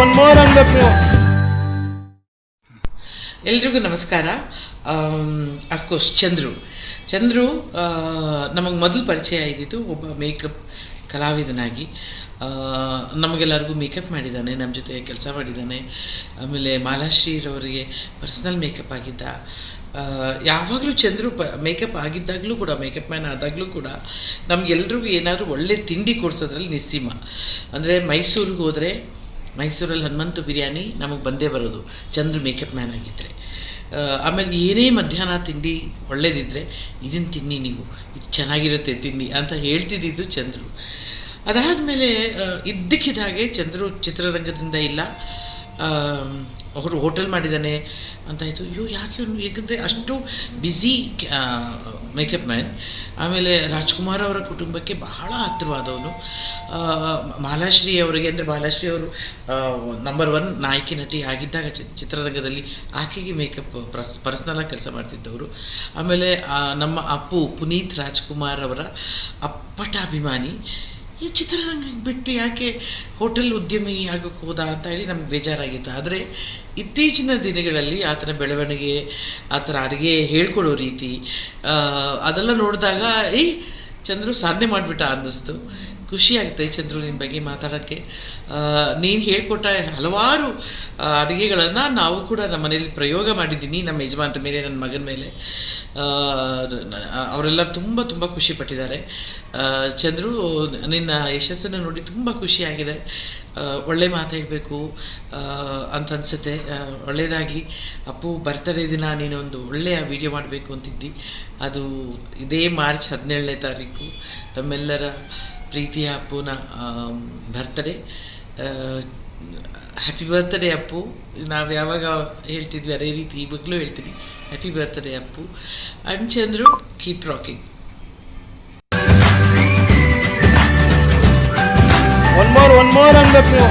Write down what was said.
One more ಎಲ್ರಿಗೂ ನಮಸ್ಕಾರ. Of course Chandru. Chandru ನಮಗೆ ಮೊದಲು ಪರಿಚಯ ಆಗಿದ್ದು ಒಬ್ಬ ಮೇಕಪ್ ಕಲಾವಿದನಾಗಿ. ನಮಗೆಲ್ಲರಿಗೂ ಮೇಕಪ್ ಮಾಡಿದ್ದಾನೆ ನಮ್ಮ ಜೊತೆ ಕೆಲಸ ಮಾಡಿದ್ದಾನೆ. ಆಮೇಲೆ ಮಾಲಾಶ್ರೀರವರಿಗೆ ಪರ್ಸ್ನಲ್ ಮೇಕಪ್ ಆಗಿದ್ದ. ಯಾವಾಗಲೂ ಚಂದ್ರು ಪ ಮೇಕಪ್ ಆಗಿದ್ದಾಗಲೂ ಕೂಡ ಮೇಕಪ್ ಮ್ಯಾನ್ ಆದಾಗಲೂ ಕೂಡ ನಮಗೆಲ್ರಿಗೂ ಏನಾದರೂ ಒಳ್ಳೆ ತಿಂಡಿ ಕೊಡಿಸೋದ್ರಲ್ಲಿ ನಿಸ್ಸೀಮ. ಅಂದರೆ ಮೈಸೂರಿಗೆ ಹೋದರೆ ಮೈಸೂರಲ್ಲಿ ಹನುಮಂತು ಬಿರಿಯಾನಿ ನಮಗೆ ಬಂದೇ ಬರೋದು. ಚಂದ್ರ ಮೇಕಪ್ ಮ್ಯಾನ್ ಆಗಿದ್ದರೆ ಆಮೇಲೆ ಏನೇ ಮಧ್ಯಾಹ್ನ ತಿಂಡಿ ಒಳ್ಳೇದಿದ್ದರೆ ಇದನ್ನು ತಿನ್ನಿ ನೀವು. ಇದು ಚೆನ್ನಾಗಿರುತ್ತೆ ತಿನ್ನಿ ಅಂತ ಹೇಳ್ತಿದ್ದಿದ್ದು ಚಂದ್ರು. ಅದಾದಮೇಲೆ ಇದ್ದಕ್ಕಿದ್ದಾಗೆ ಚಂದ್ರು ಚಿತ್ರರಂಗದಿಂದ ಇಲ್ಲ ಅವರು ಹೋಟೆಲ್ ಮಾಡಿದ್ದಾನೆ ಅಂತಾಯಿತು ಅಯ್ಯೋ, ಯಾಕೆ ಅವನು? ಏಕೆಂದರೆ ಅಷ್ಟು ಬ್ಯುಸಿ ಮೇಕಪ್ ಮ್ಯಾನ್ ಆಮೇಲೆ ರಾಜ್ಕುಮಾರ್ ಅವರ ಕುಟುಂಬಕ್ಕೆ ಬಹಳ ಹತ್ತಿರವಾದವನು. ಮಾಲಾಶ್ರೀ ಅವರಿಗೆ, ಅಂದರೆ ಮಾಲಾಶ್ರೀ ಅವರು ನಂಬರ್ ಒನ್ ನಾಯಕಿ ನಟಿ ಆಗಿದ್ದಾಗ ಚಿತ್ರರಂಗದಲ್ಲಿ ಆಕೆಗೆ ಮೇಕಪ್ ಪ್ರಸ್ ಪರ್ಸ್ನಲಾಗಿ ಕೆಲಸ ಮಾಡ್ತಿದ್ದವರು. ಆಮೇಲೆ ನಮ್ಮ ಅಪ್ಪು ಪುನೀತ್ ರಾಜ್ಕುಮಾರ್ ಅವರ ಅಪ್ಪಟ ಅಭಿಮಾನಿ. ಈ ಚಿತ್ರರಂಗಕ್ಕೆ ಬಿಟ್ಟು ಯಾಕೆ ಹೋಟೆಲ್ ಉದ್ಯಮಿ ಆಗೋಕ್ಕೆ ಹೋದ ಅಂತ ಹೇಳಿ ನಮ್ಗೆ ಬೇಜಾರಾಗಿತ್ತು. ಆದರೆ ಇತ್ತೀಚಿನ ದಿನಗಳಲ್ಲಿ ಆತನ ಬೆಳವಣಿಗೆ ಆತನ ಅಡುಗೆ ಹೇಳ್ಕೊಳ್ಳೋ ರೀತಿ ಅದೆಲ್ಲ ನೋಡಿದಾಗ, ಏಯ್, ಚಂದ್ರು ಸಾಧನೆ ಮಾಡಿಬಿಟ್ಟ ಅನ್ನಿಸ್ತು. ಖುಷಿ ಆಗ್ತದೆ ಚಂದ್ರು ನಿನ್ನ ಬಗ್ಗೆ ಮಾತಾಡೋಕ್ಕೆ. ನೀನು ಹೇಳ್ಕೊಟ್ಟ ಹಲವಾರು ಅಡುಗೆಗಳನ್ನು ನಾವು ಕೂಡ ನಮ್ಮ ಮನೇಲಿ ಪ್ರಯೋಗ ಮಾಡಿದ್ದೀನಿ, ನಮ್ಮ ಯಜಮಾನ್ರ ಮೇಲೆ, ನನ್ನ ಮಗನ ಮೇಲೆ. ಅವರೆಲ್ಲ ತುಂಬ ತುಂಬ ಖುಷಿ ಪಟ್ಟಿದ್ದಾರೆ. ಚಂದ್ರು, ನಿನ್ನ ಯಶಸ್ಸನ್ನು ನೋಡಿ ತುಂಬ ಖುಷಿಯಾಗಿದೆ ಒಳ್ಳೆ ಮಾತಾಡಬೇಕು ಅಂತ ಅನಿಸುತ್ತೆ. ಒಳ್ಳೆಯದಾಗಲಿ ಅಪ್ಪು, ಬರ್ತಡೇ ದಿನ ನೀನೊಂದು ಒಳ್ಳೆಯ ವಿಡಿಯೋ ಮಾಡಬೇಕು ಅಂತಿದ್ದಿ. ಅದು ಇದೇ ಮಾರ್ಚ್ ಹದಿನೇಳನೇ ತಾರೀಕು. ನಮ್ಮೆಲ್ಲರ ಪ್ರೀತಿಯ ಅಪ್ಪುನ ಬರ್ತಡೇ. ಹ್ಯಾಪಿ ಬರ್ತ್ಡೇ ಅಪ್ಪು ನಾವು ಯಾವಾಗ ಹೇಳ್ತಿದ್ವಿ ಅದೇ ರೀತಿ ಇವಾಗಲೂ ಹೇಳ್ತೀವಿ happy birthday Appu and Chandru keep rocking one more one more ಅನ್ಬೇಕು ನೀವು